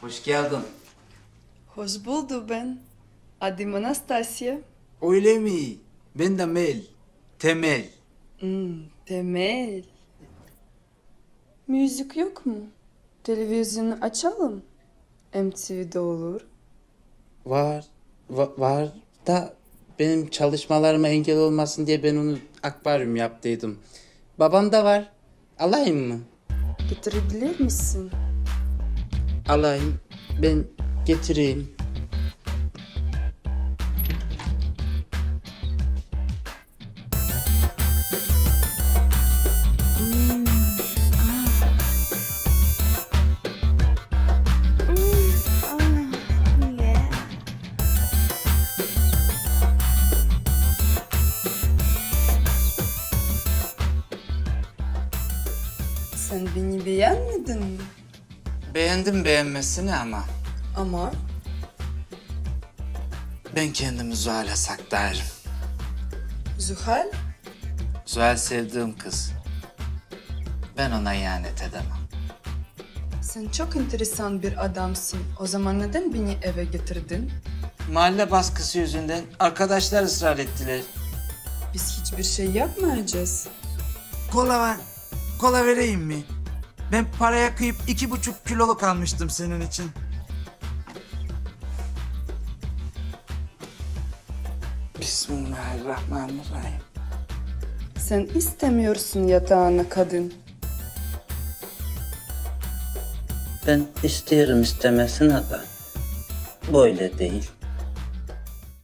Hoş geldin. Hoş buldu ben. Adım Anastasia. Öyle mi? Ben de Mel. Temel. Hmm, Temel. Müzik yok mu? Televizyonu açalım. MTV'de olur. Var, va- var da benim çalışmalarıma engel olmasın diye ben onu akvaryum yaptıydım. Babam da var. Alayım mı? Getirebilir misin? Alayım. Ben getireyim. Sen beni beğenmedin mi? Beğendim beğenmesini ama Ama ben kendimi Zuhal'e saklarım. Zuhal Zuhal sevdiğim kız. Ben ona ihanet edemem. sen çok enteresan bir adamsın. O zaman neden beni eve getirdin? Mahalle baskısı yüzünden arkadaşlar ısrar ettiler. Biz hiçbir şey yapmayacağız. Kola var. Kola vereyim mi? Ben paraya kıyıp iki buçuk kiloluk almıştım senin için. Bismillahirrahmanirrahim. Sen istemiyorsun yatağına kadın. Ben isterim istemesine de böyle değil.